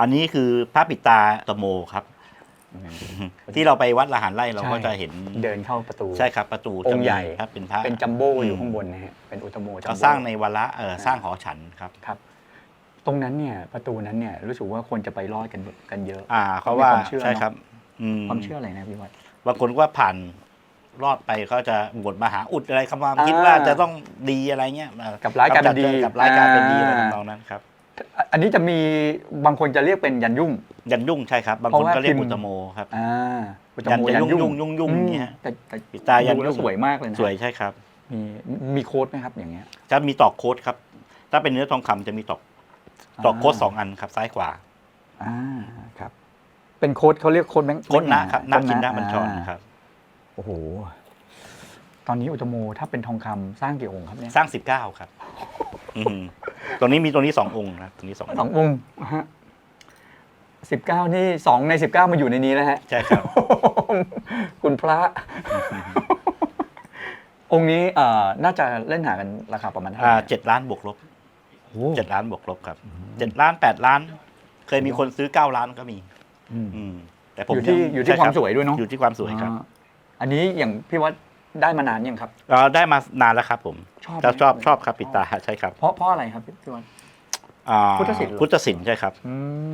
อันนี้คือพระปิดตาตะโมครับ ที่เราไปวัดละหารไร่เราก็ใช่จะเห็นเดินเข้าประตูใช่ครับประตูองค์ใหญ่ครับเป็นพระเป็นจัมโบ้อยู่อืมข้างบนนะฮะเป็นอุตโมจัมก็โบ้สร้างในวาระเออสร้างหอฉันครับครับ ตรงนั้นเนี่ยประตูนั้นเนี่ยรู้สึกว่าคนจะไปรอดกันกันเยอะ อ่าเขาว่ามีความเชื่อใช่เนอะครับอืมความเชื่ออะไรนะพี่วัดบางคนก็ผ่านรอดไปก็จะบวชมหาอุดอะไรคำว่าอ่าคิดว่าจะต้องดีอะไรเงี้ยกับร้ายกลายเป็นดีกับร้ายกลายเป็นดีอ่าอะไรทำนองนั้นครับ อะอันนี้จะมีบางคนจะเรียกเป็นยันยุ่ง ยันยุ่งใช่ครับ บางเพคราะนว่าก็เรียกพิมพ์อุตโมครับอ่าอุตยันโมจะยันยุ่ยุ่งงยุ่งยุ่งๆเนี่ยแต่แต่ปิดตายันดูแล้วยุ่งสวยมากเลยนะสวยใช่ครับมีมีโค้ดไหมครับอย่างเงี้ย จะมีตอกโค้ดครับ ถ้าเป็นเนื้อทองคำจะมีตอกตอกโค้ดสองอันครับซ้ายขวาอ่าครับ เป็นโค้ดเขาเรียกโค้ดแบงค์โค้ดนะครับนาโค้ดกินนาบัญชรอ่าครับ โอ้โห ตอนนี้อุตโมถ้าเป็นทองคำสร้างกี่องค์ครับเนี่ย สร้างสิบเก้าครับ อืม ตรงนี้มีตรงนี้สององค์นะตรงนี้สองสององค์ฮะสิบเก้านี่สองในสิบเก้ามาอยู่ในนี้แล้วฮะ ใช่ครับ คุณพระ องค์นี้เอ่อน่าจะเล่นหากันราคาประมาณเท่าไหอ่าร่เจ็ดล้านบวกลบโอ้เจ็ดล้านบวกลบครับเจ็ดล้านแปดล้าน เคยมีคนซื้อเก้าล้านก็มี อืม อืมแต่ผมอยู่ที่งอยู่ที่ใช่ควารัมบสวยด้วยเนาะ อยู่ที่ความสวยครับ อ่าอันนี้อย่างพี่วัด ได้มานานยังครับ เราได้มานานแล้วครับผมชอบไหมเราชอบชอบครับปิดตาใช่ครับเพราะเพราะอะไรครับพี่วัดอ่าพุทธศิลป์เหรอ พุทธศิลป์ใช่ครับ อืม